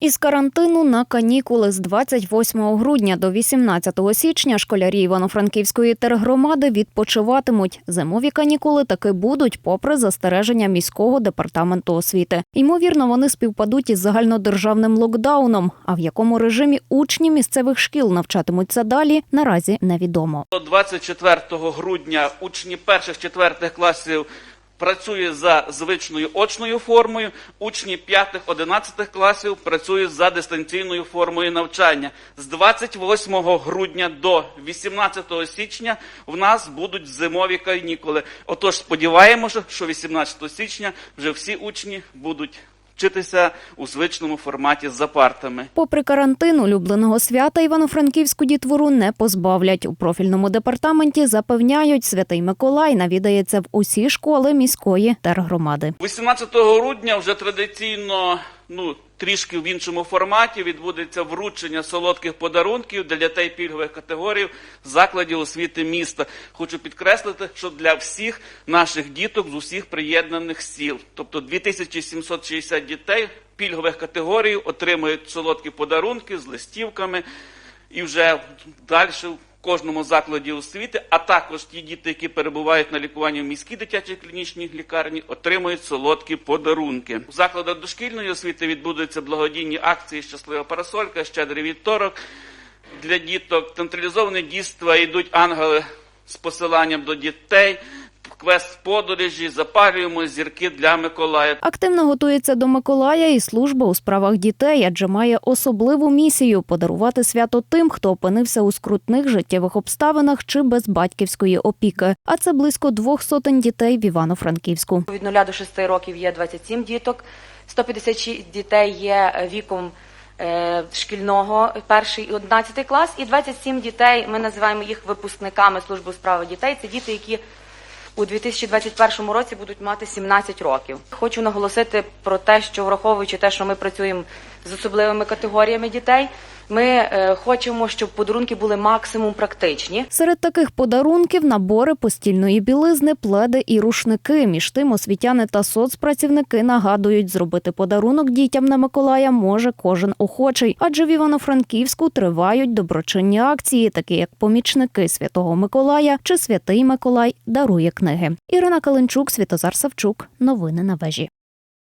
Із карантину на канікули з 28 грудня до 18 січня школярі Івано-Франківської тергромади відпочиватимуть. Зимові канікули таки будуть, попри застереження міського департаменту освіти. Ймовірно, вони співпадуть із загальнодержавним локдауном. А в якому режимі учні місцевих шкіл навчатимуться далі, наразі невідомо. До 24 грудня учні перших четвертих класів працює за звичною очною формою, учні 5-11 класів працюють за дистанційною формою навчання. З 28 грудня до 18 січня в нас будуть зимові канікули. Отож, сподіваємося, що 18 січня вже всі учні будуть вчитися у звичному форматі за партами. Попри карантин, улюбленого свята Івано-Франківську дітвору не позбавлять. У профільному департаменті запевняють, святий Миколай навідається в усі школи міської тергромади. 18 грудня вже традиційно, ну трішки в іншому форматі, відбудеться вручення солодких подарунків для дітей пільгових категорій закладів освіти міста. Хочу підкреслити, що для всіх наших діток з усіх приєднаних сіл, тобто 2760 дітей пільгових категорій отримують солодкі подарунки з листівками і вже далі кожному закладі освіти, а також ті діти, які перебувають на лікуванні в міській дитячій клінічній лікарні, отримують солодкі подарунки. У закладах дошкільної освіти відбудуться благодійні акції Щаслива парасолька, щедрий вівторок для діток. Централізоване дійства йдуть ангели з посиланням до дітей. Квест подорожі, запалюємо зірки для Миколая. Активно готується до Миколая і служба у справах дітей, адже має особливу місію подарувати свято тим, хто опинився у скрутних життєвих обставинах чи без батьківської опіки. А це близько двох сотень дітей в Івано-Франківську. Від 0 до 6 років є 27 діток, 156 дітей є е, віком е, шкільного, перший і 11 клас, і 27 дітей, ми називаємо їх випускниками служби у справах дітей. Це діти, які у 2021 році будуть мати 17 років. Хочу наголосити про те, що враховуючи те, що ми працюємо з особливими категоріями дітей, ми е, хочемо, щоб подарунки були максимум практичні. Серед таких подарунків набори постільної білизни, пледи і рушники. Між тим освітяни та соцпрацівники нагадують, зробити подарунок дітям на Миколая може кожен охочий, адже в Івано-Франківську тривають доброчинні акції, такі як помічники Святого Миколая чи Святий Миколай дарує книги. Ірина Каленчук, Святозар Савчук. Новини на вежі.